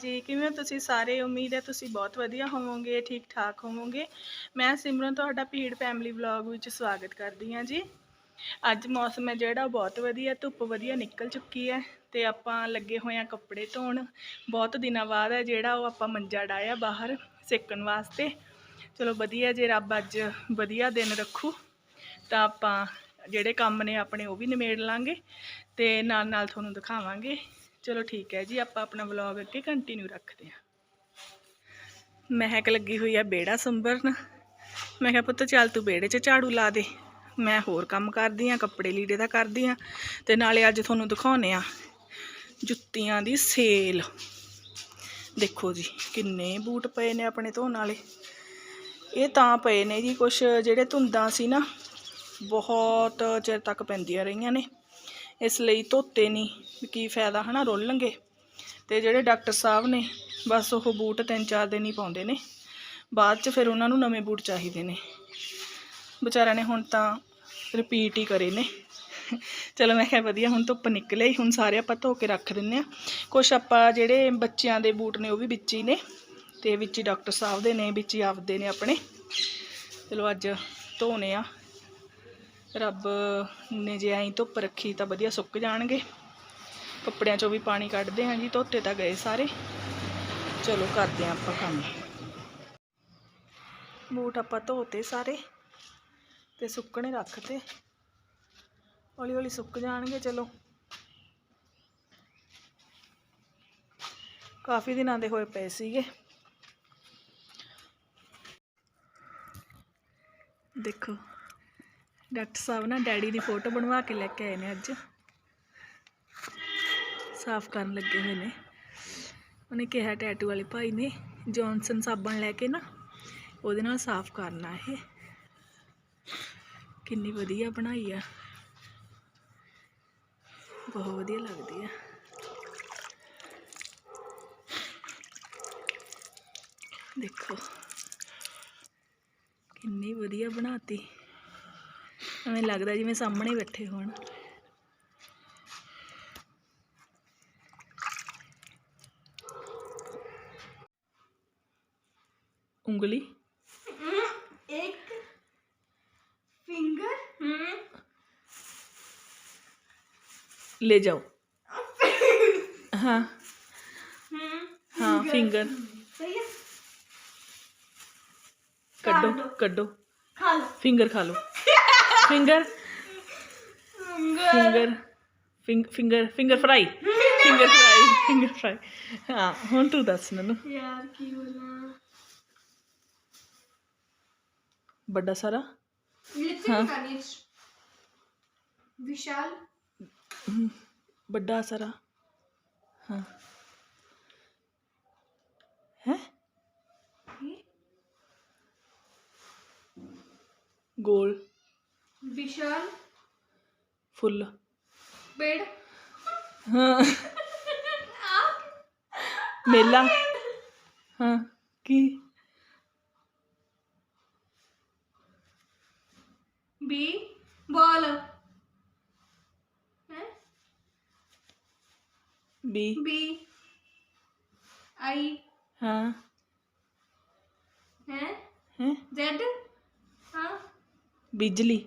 ਜੀ, ਕਿਵੇਂ ਤੁਸੀਂ ਸਾਰੇ? ਉਮੀਦ ਹੈ ਤੁਸੀਂ ਬਹੁਤ ਵਧੀਆ ਹੋਵੋਗੇ ਠੀਕ ਠਾਕ ਹੋਵੋਗੇ। ਮੈਂ ਸਿਮਰਨ, ਤੁਹਾਡਾ ਭੀੜ ਫੈਮਿਲੀ ਵਲੌਗ ਵਿੱਚ ਸਵਾਗਤ ਕਰਦੀ ਹਾਂ ਜੀ। ਅੱਜ ਮੌਸਮ ਹੈ ਜਿਹੜਾ, ਉਹ ਬਹੁਤ ਵਧੀਆ, ਧੁੱਪ ਵਧੀਆ ਨਿਕਲ ਚੁੱਕੀ ਹੈ ਤੇ ਆਪਾਂ ਲੱਗੇ ਹੋਏ ਆ ਕੱਪੜੇ ਧੋਣ। ਬਹੁਤ ਦਿਨਾਂ ਬਾਅਦ ਹੈ ਜਿਹੜਾ, ਉਹ ਆਪਾਂ ਮੰਜਾ ਡਾਇਆ ਬਾਹਰ ਸੇਕਣ ਵਾਸਤੇ। ਚਲੋ ਵਧੀਆ ਜੇ, ਰੱਬ ਅੱਜ ਵਧੀਆ ਦਿਨ ਰੱਖੂ, ਤਾਂ ਆਪਾਂ ਜਿਹੜੇ ਕੰਮ ਨੇ ਆਪਣੇ, ਉਹ ਵੀ ਨਿਮੇੜ ਲਾਂਗੇ ਤੇ ਨਾਲ ਨਾਲ ਤੁਹਾਨੂੰ ਦਿਖਾਵਾਂਗੇ। ਚਲੋ ਠੀਕ ਹੈ ਜੀ, ਆਪਾਂ ਆਪਣਾ ਵਲੌਗ ਅੱਗੇ ਕੰਟੀਨਿਊ ਰੱਖਦੇ ਹਾਂ। ਮਹਿਕ ਲੱਗੀ ਹੋਈ ਆ ਬੇੜਾ ਸੰਭਰਨ। ਮੈਂ ਕਿਹਾ, ਪੁੱਤ ਚੱਲ ਤੂੰ ਬੇੜੇ 'ਚ ਝਾੜੂ ਲਾ ਦੇ। ਮੈਂ ਹੋਰ ਕੰਮ ਕਰਦੀ ਆ ਕੱਪੜੇ ਲੀੜੇ ਦਾ ਕਰਦੀ ਆ ਤੇ ਨਾਲੇ ਅੱਜ ਤੁਹਾਨੂੰ ਦਿਖਾਉਨੇ ਆ ਜੁੱਤੀਆਂ ਦੀ ਸੇਲ। ਦੇਖੋ ਜੀ, ਕਿੰਨੇ ਬੂਟ ਪਏ ਨੇ ਆਪਣੇ ਧੋਣ ਵਾਲੇ। ਇਹ ਤਾਂ ਪਏ ਨੇ ਜੀ ਕੁਛ ਜਿਹੜੇ ਧੁੰਦਾਂ ਸੀ ਨਾ, ਬਹੁਤ ਚਿਰ ਤੱਕ ਪੈਂਦੀਆਂ ਰਹੀਆਂ ਨੇ। ਇਸ ਲਈ ਧੋਤੇ ਨਹੀਂ ਕੀ ਫਾਇਦਾ ਹਨਾ ਰੋਲਣਗੇ। ਤੇ ਜਿਹੜੇ ਡਾਕਟਰ ਸਾਹਿਬ ਨੇ, ਬਸ ਉਹ ਬੂਟ ਤਿੰਨ ਚਾਰ ਦਿਨ ਹੀ ਪਾਉਂਦੇ ਨੇ। ਬਾਅਦ ਚ ਫਿਰ ਉਹਨਾਂ ਨੂੰ ਨਵੇਂ ਬੂਟ ਚਾਹੀਦੇ ਨੇ। ਵਿਚਾਰਿਆਂ ਨੇ ਹੁਣ ਤਾਂ ਰਿਪੀਟ ਹੀ ਕਰੇ ਨੇ। ਚਲੋ ਮੈਂ ਕਿਹਾ ਵਧੀਆ, ਹੁਣ ਧੁੱਪ ਨਿਕਲੇ ਹੁਣ ਸਾਰੇ ਆਪਾਂ ਧੋ ਕੇ ਰੱਖ ਦਿੰਨੇ ਆ ਕੁਛ ਆਪਾਂ ਜਿਹੜੇ ਬੱਚਿਆਂ ਦੇ ਬੂਟ ਨੇ ਉਹ ਵੀ ਵਿੱਚ ਹੀ ਨੇ। ਤੇ ਵਿੱਚ ਹੀ ਡਾਕਟਰ ਸਾਹਿਬ ਦੇ ਨੇ, ਵਿੱਚ ਹੀ ਆਪਦੇ ਨੇ ਆਪਣੇ। ਚਲੋ ਅੱਜ ਧੋਨੇ ਆ। ਰੱਬ ਨੇ ਜੇ ਐਂ ਧੁੱਪ ਰੱਖੀ ਤਾਂ ਵਧੀਆ ਸੁੱਕ ਜਾਣਗੇ। ਕੱਪੜਿਆਂ ਚੋਂ ਵੀ ਪਾਣੀ ਕੱਢਦੇ ਹਾਂ ਜੀ, ਧੋਤੇ ਤਾਂ ਗਏ ਸਾਰੇ। ਚਲੋ ਕਰਦੇ ਹਾਂ ਆਪਾਂ ਕੰਮ। ਬੂਟ ਆਪਾਂ ਧੋਤੇ ਸਾਰੇ ਤੇ ਸੁੱਕਣੇ ਰੱਖਤੇ। ਹੌਲੀ ਹੌਲੀ ਸੁੱਕ ਜਾਣਗੇ, ਚਲੋ। ਕਾਫੀ ਦਿਨਾਂ ਦੇ ਹੋਏ ਪਏ ਸੀਗੇ। ਦੇਖੋ ਡਾਕਟਰ ਸਾਹਿਬ ਨਾ ਡੈਡੀ ਦੀ ਫੋਟੋ ਬਣਵਾ ਕੇ ਲੈ ਕੇ ਆਏ ਨੇ ਅੱਜ। ਸਾਫ਼ ਕਰਨ ਲੱਗੇ ਹੋਏ ਨੇ। ਉਹਨੇ ਕਿਹਾ ਟੈਟੂ ਵਾਲੇ ਭਾਈ ਨੇ ਜੌਨਸਨ ਸਾਬਣ ਲੈ ਕੇ ਨਾ, ਉਹਦੇ ਨਾਲ ਸਾਫ਼ ਕਰਨਾ ਇਹ। ਕਿੰਨੀ ਵਧੀਆ ਬਣਾਈ ਆ। ਬਹੁਤ ਵਧੀਆ ਲੱਗਦੀ ਆ। ਦੇਖੋ, ਕਿੰਨੀ ਵਧੀਆ ਬਣਾਤੀ। ਐਵੇਂ ਲੱਗਦਾ ਜਿਵੇਂ ਸਾਹਮਣੇ ਬੈਠੇ ਹੋਣ ਉਂਗਲੀ एक फिंगर ले जाओ हाँ हाँ फिंगर सही है कड्डो दो। कड्डो खा लो फिंगर खा लो finger finger finger finger fry finger fry finger fry हाँ हूँ तू दस मैं बड़ा सारा? विशाल? बड़ा सारा। हाँ। गोल। विशाल। फुल। पेड़ हाँ। मेला। हाँ की? B ball. B. B. I. हाँ। हैं? हैं? जेड। हाँ। बिजली।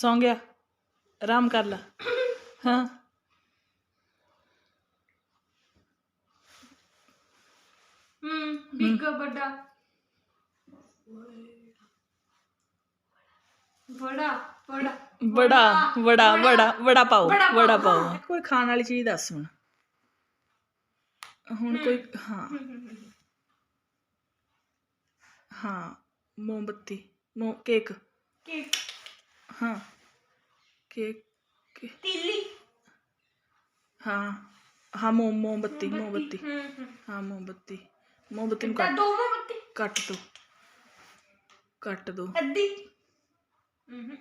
ਸੌਂ ਗਿਆ। ਆਰਾਮ ਕਰ ਲੈ। ਹਾਂ। ਹਮ ਬਿਗ ਵੱਡਾ। ਬੜਾ ਬੜਾ ਬੜਾ ਬੜਾ ਬੜਾ ਬੜਾ ਪਾਓ ਬੜਾ ਪਾਓ, ਹਾਂ। ਕੋਈ ਖਾਣ ਵਾਲੀ ਚੀਜ਼ ਦੱਸ ਹੁਣ। ਹੁਣ ਕੋਈ ਹਾਂ। ਹਾਂ ਮੋਮਬੱਤੀ ਮੋ ਕੇਕ। ਕੇਕ। ਹਾਂ ਕੇਕ ਕੇ- ਤਿੱਲੀ ਹਾਂ ਹਾਂ ਮੋ ਮੋਮਬੱਤੀ ਮੋਮਬੱਤੀ ਹੂੰ ਹੂੰ ਹਾਂ ਮੋਮਬੱਤੀ ਮੋਮਬੱਤੀ ਨੂੰ ਤਾਂ ਕੱਟ ਦੋ ਮੋਮਬੱਤੀ ਕੱਟ ਦੋ ਕੱਟ ਦੋ ਅੱਧੀ ਹੂੰ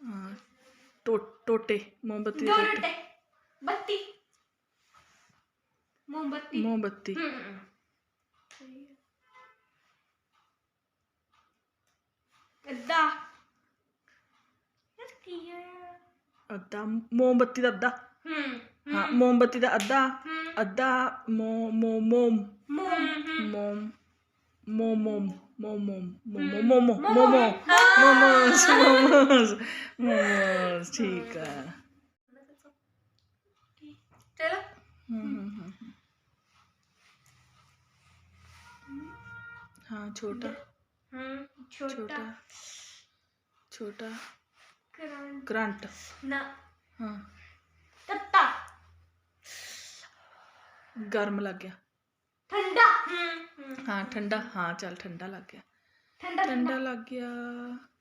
ਹਾਂ ਟੋ ਟੋਟੇ ਮੋਮਬੱਤੀ ਦੇ ਦੋ ਟੋਟੇ ਰੋਟੇ ਬੱਤੀ ਮੋਮਬੱਤੀ ਮੋਮਬੱਤੀ ਹੂੰ ਅੱਧਾ ਯਾਰ ਕੀ ਹੈ ਅੱਧਾ ਮੋਮਬੱਤੀ ਦਾ ਅੱਧਾ ਹੂੰ ਹਾਂ ਮੋਮਬੱਤੀ ਦਾ ਅੱਧਾ ਹੂੰ ਅੱਧਾ ਮੋ ਮੋ ਮੋਮ ਮੋਮ ਮੋਮ ਮੋਮੋਮ ਮੋਮੋਮ ਮੋਮੋ ਮੋਮੋ ਮੋਮੋ ਮੋਮੋਸ ਮੋਮੋਸ ਮੋਮੋਸ ਠੀਕ ਆ ਚਲੋ ਹਮ, ਹਮ, ਹਮ, ਹਮ। करंट ना हाँ। तत्ता। गर्म लग गया। ठंडा। हाँ ठंडा। हाँ चल ठंडा लग गया। ठंडा ठंडा। लग गया।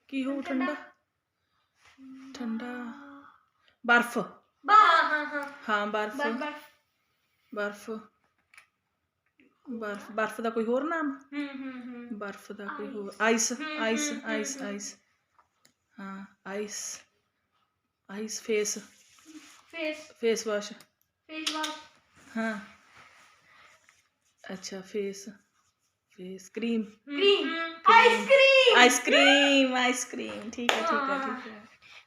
की हो ठंडा ठंडा? बर्फ़। हाँ, हाँ, हाँ।, हाँ बर्फ़। बर्फ़ बर्फ़। बर्फ़। का कोई होर नाम? हम्म, हम्म, हम्म। बर्फ़ का कोई होर आइस आइस आइस आइस ਹਾਂ ice ice face face face wash face wash ਹਾਂ। ਅੱਛਾ face face cream cream ice cream ice cream ice cream ਠੀਕ ਹੈ ਠੀਕ ਹੈ। ਠੀਕ ਹੈ।